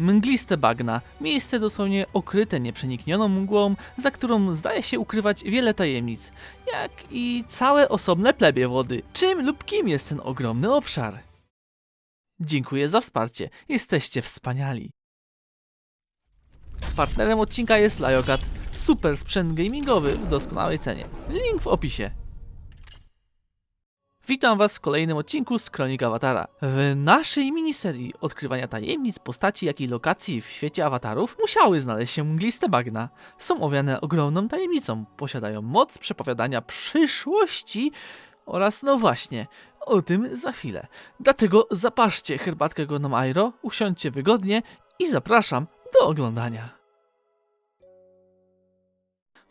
Mgliste bagna, miejsce dosłownie okryte nieprzeniknioną mgłą, za którą zdaje się ukrywać wiele tajemnic, jak i całe osobne plebie wody. Czym lub kim jest ten ogromny obszar? Dziękuję za wsparcie, jesteście wspaniali. Partnerem odcinka jest Liokat, super sprzęt gamingowy w doskonałej cenie. Link w opisie. Witam Was w kolejnym odcinku z Kronik Awatara. W naszej miniserii odkrywania tajemnic postaci, jak i lokacji w świecie awatarów musiały znaleźć się mgliste bagna. Są owiane ogromną tajemnicą, posiadają moc przepowiadania przyszłości oraz, no właśnie, o tym za chwilę. Dlatego zapaszcie herbatkę Gonom Airo, usiądźcie wygodnie i zapraszam do oglądania.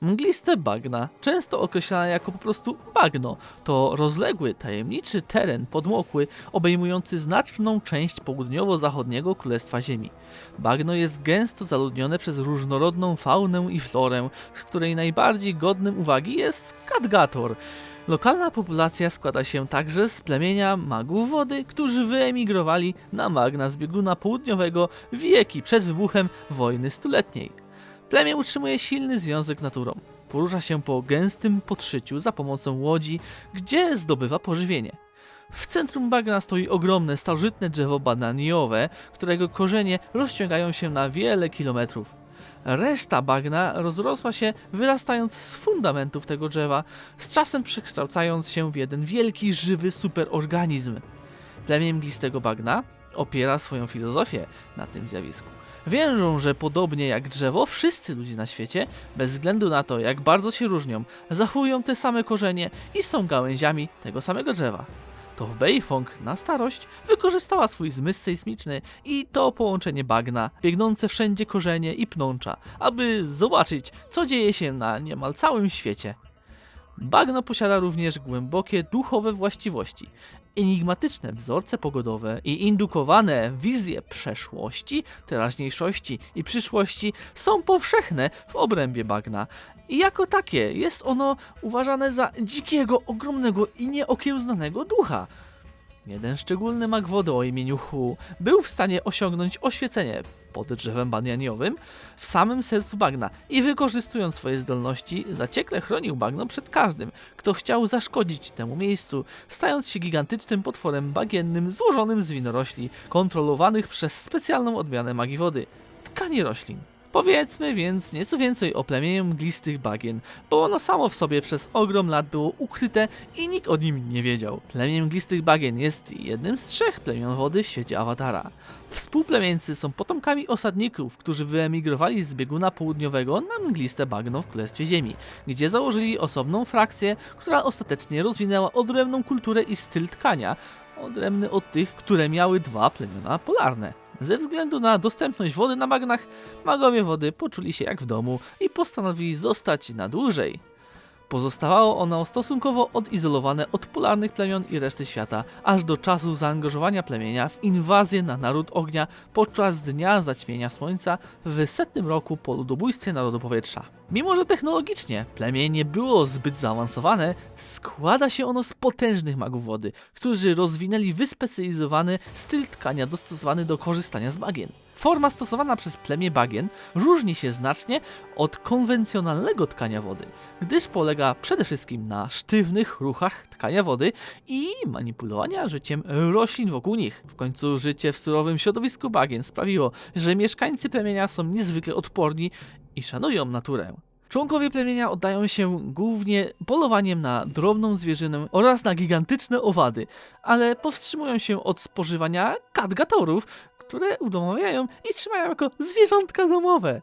Mgliste bagna, często określane jako po prostu bagno, to rozległy, tajemniczy teren podmokły, obejmujący znaczną część południowo-zachodniego Królestwa Ziemi. Bagno jest gęsto zaludnione przez różnorodną faunę i florę, z której najbardziej godnym uwagi jest Kadgator. Lokalna populacja składa się także z plemienia magów wody, którzy wyemigrowali na magna z bieguna południowego wieki przed wybuchem wojny stuletniej. Plemię utrzymuje silny związek z naturą. Porusza się po gęstym podszyciu za pomocą łodzi, gdzie zdobywa pożywienie. W centrum bagna stoi ogromne, starożytne drzewo bananiowe, którego korzenie rozciągają się na wiele kilometrów. Reszta bagna rozrosła się wyrastając z fundamentów tego drzewa, z czasem przekształcając się w jeden wielki, żywy superorganizm. Plemię mglistego bagna opiera swoją filozofię na tym zjawisku. Wierzą, że podobnie jak drzewo, wszyscy ludzie na świecie, bez względu na to, jak bardzo się różnią, zachowują te same korzenie i są gałęziami tego samego drzewa. To w Beifong na starość wykorzystała swój zmysł sejsmiczny i to połączenie bagna, biegnące wszędzie korzenie i pnącza, aby zobaczyć, co dzieje się na niemal całym świecie. Bagno posiada również głębokie duchowe właściwości. Enigmatyczne wzorce pogodowe i indukowane wizje przeszłości, teraźniejszości i przyszłości są powszechne w obrębie bagna. I jako takie jest ono uważane za dzikiego, ogromnego i nieokiełznanego ducha. Jeden szczególny mag wody o imieniu Hu był w stanie osiągnąć oświecenie pod drzewem banianiowym w samym sercu bagna i wykorzystując swoje zdolności zaciekle chronił bagno przed każdym, kto chciał zaszkodzić temu miejscu, stając się gigantycznym potworem bagiennym złożonym z winorośli, kontrolowanych przez specjalną odmianę magii wody tkani roślin. Powiedzmy więc nieco więcej o plemieniu mglistych bagien, bo ono samo w sobie przez ogrom lat było ukryte i nikt o nim nie wiedział. Plemię mglistych bagien jest jednym z trzech plemion wody w świecie Awatara. Współplemieńcy są potomkami osadników, którzy wyemigrowali z bieguna południowego na mgliste bagno w Królestwie Ziemi, gdzie założyli osobną frakcję, która ostatecznie rozwinęła odrębną kulturę i styl tkania, odrębny od tych, które miały dwa plemiona polarne. Ze względu na dostępność wody na bagnach, magowie wody poczuli się jak w domu i postanowili zostać na dłużej. Pozostawało ono stosunkowo odizolowane od polarnych plemion i reszty świata, aż do czasu zaangażowania plemienia w inwazję na naród ognia podczas dnia zaćmienia słońca w setnym roku po ludobójstwie narodu powietrza. Mimo, że technologicznie plemię nie było zbyt zaawansowane, składa się ono z potężnych magów wody, którzy rozwinęli wyspecjalizowany styl tkania dostosowany do korzystania z bagien. Forma stosowana przez plemię bagien różni się znacznie od konwencjonalnego tkania wody, gdyż polega przede wszystkim na sztywnych ruchach tkania wody i manipulowania życiem roślin wokół nich. W końcu życie w surowym środowisku bagien sprawiło, że mieszkańcy plemienia są niezwykle odporni i szanują naturę. Członkowie plemienia oddają się głównie polowaniem na drobną zwierzynę oraz na gigantyczne owady, ale powstrzymują się od spożywania kadgatorów, które udomawiają i trzymają jako zwierzątka domowe.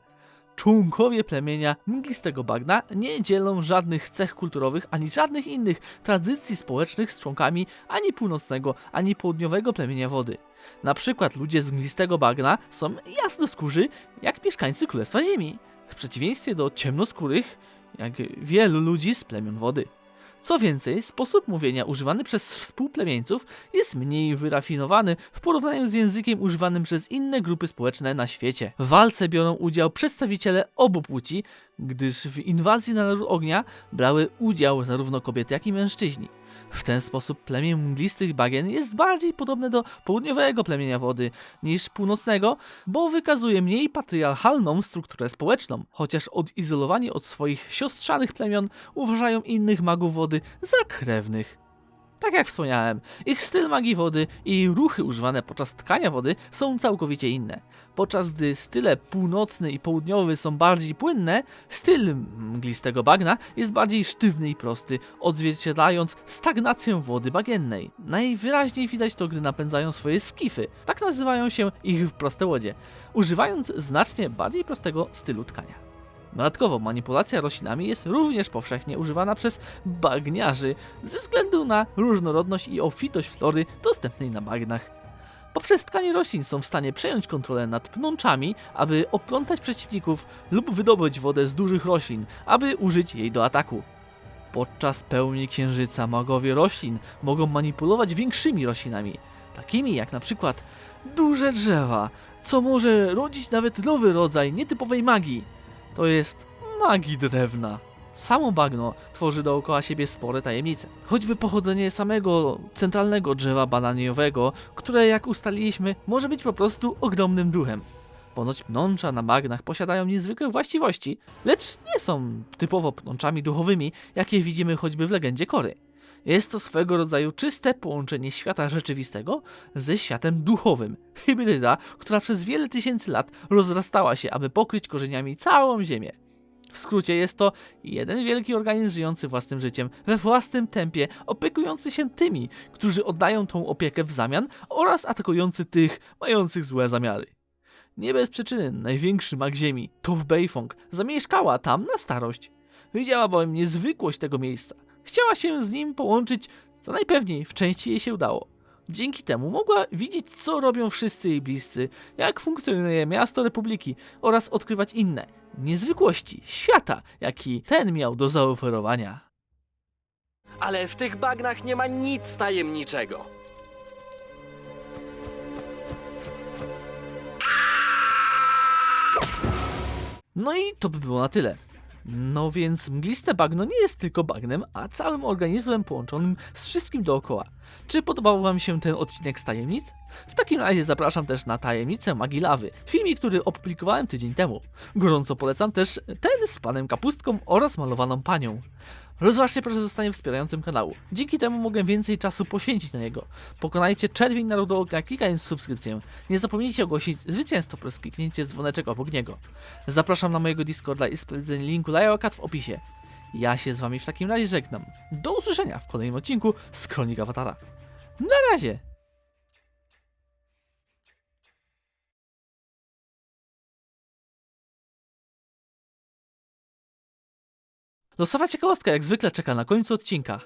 Członkowie plemienia mglistego bagna nie dzielą żadnych cech kulturowych ani żadnych innych tradycji społecznych z członkami ani północnego, ani południowego plemienia wody. Na przykład ludzie z mglistego bagna są jasnoskórzy jak mieszkańcy Królestwa Ziemi, w przeciwieństwie do ciemnoskórych jak wielu ludzi z plemion wody. Co więcej, sposób mówienia używany przez współplemieńców jest mniej wyrafinowany w porównaniu z językiem używanym przez inne grupy społeczne na świecie. W walce biorą udział przedstawiciele obu płci, gdyż w inwazji na naród ognia brały udział zarówno kobiety, jak i mężczyźni. W ten sposób plemię mglistych bagien jest bardziej podobne do południowego plemienia wody niż północnego, bo wykazuje mniej patriarchalną strukturę społeczną, chociaż odizolowani od swoich siostrzanych plemion uważają innych magów wody za krewnych. Tak jak wspomniałem, ich styl magii wody i ruchy używane podczas tkania wody są całkowicie inne. Podczas gdy style północny i południowy są bardziej płynne, styl mglistego bagna jest bardziej sztywny i prosty, odzwierciedlając stagnację wody bagiennej. Najwyraźniej widać to, gdy napędzają swoje skify, tak nazywają się ich proste łodzie, używając znacznie bardziej prostego stylu tkania. Dodatkowo manipulacja roślinami jest również powszechnie używana przez bagniarzy ze względu na różnorodność i obfitość flory dostępnej na bagnach. Poprzez tkanie roślin są w stanie przejąć kontrolę nad pnączami, aby oplątać przeciwników lub wydobyć wodę z dużych roślin, aby użyć jej do ataku. Podczas pełni księżyca magowie roślin mogą manipulować większymi roślinami, takimi jak na przykład duże drzewa, co może rodzić nawet nowy rodzaj nietypowej magii. To jest magii drewna. Samo bagno tworzy dookoła siebie spore tajemnice. Choćby pochodzenie samego centralnego drzewa bananiowego, które jak ustaliliśmy może być po prostu ogromnym duchem. Ponoć pnącza na bagnach posiadają niezwykłe właściwości, lecz nie są typowo pnączami duchowymi, jakie widzimy choćby w legendzie Kory. Jest to swego rodzaju czyste połączenie świata rzeczywistego ze światem duchowym. Hybryda, która przez wiele tysięcy lat rozrastała się, aby pokryć korzeniami całą Ziemię. W skrócie jest to jeden wielki organizm żyjący własnym życiem, we własnym tempie, opiekujący się tymi, którzy oddają tą opiekę w zamian oraz atakujący tych mających złe zamiary. Nie bez przyczyny największy mag ziemi, Tov Beifong, zamieszkała tam na starość. Wiedziała bowiem niezwykłość tego miejsca. Chciała się z nim połączyć, co najpewniej w części jej się udało. Dzięki temu mogła widzieć, co robią wszyscy jej bliscy, jak funkcjonuje miasto Republiki oraz odkrywać inne niezwykłości świata, jaki ten miał do zaoferowania. Ale w tych bagnach nie ma nic tajemniczego. No i to by było na tyle. No więc mgliste bagno nie jest tylko bagnem, a całym organizmem połączonym z wszystkim dookoła. Czy podobał Wam się ten odcinek z tajemnic? W takim razie zapraszam też na tajemnicę magii lawy, filmik, który opublikowałem tydzień temu. Gorąco polecam też ten z panem kapustką oraz malowaną panią. Rozważcie proszę zostanie wspierającym kanału. Dzięki temu mogę więcej czasu poświęcić na niego. Pokonajcie czerwień narodowego klikając w subskrypcję. Nie zapomnijcie ogłosić zwycięstwo przez kliknięcie w dzwoneczek obok niego. Zapraszam na mojego Discorda i sprawdzenie linku Lajokat w opisie. Ja się z wami w takim razie żegnam. Do usłyszenia w kolejnym odcinku z Kronik Awatara. Na razie! Losowa ciekawostka jak zwykle czeka na końcu odcinka.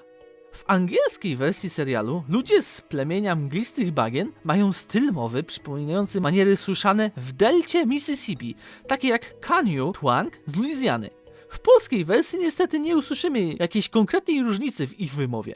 W angielskiej wersji serialu ludzie z plemienia mglistych bagien mają styl mowy przypominający maniery słyszane w delcie Mississippi, takie jak Kanyu Twang z Luizjany. W polskiej wersji niestety nie usłyszymy jakiejś konkretnej różnicy w ich wymowie.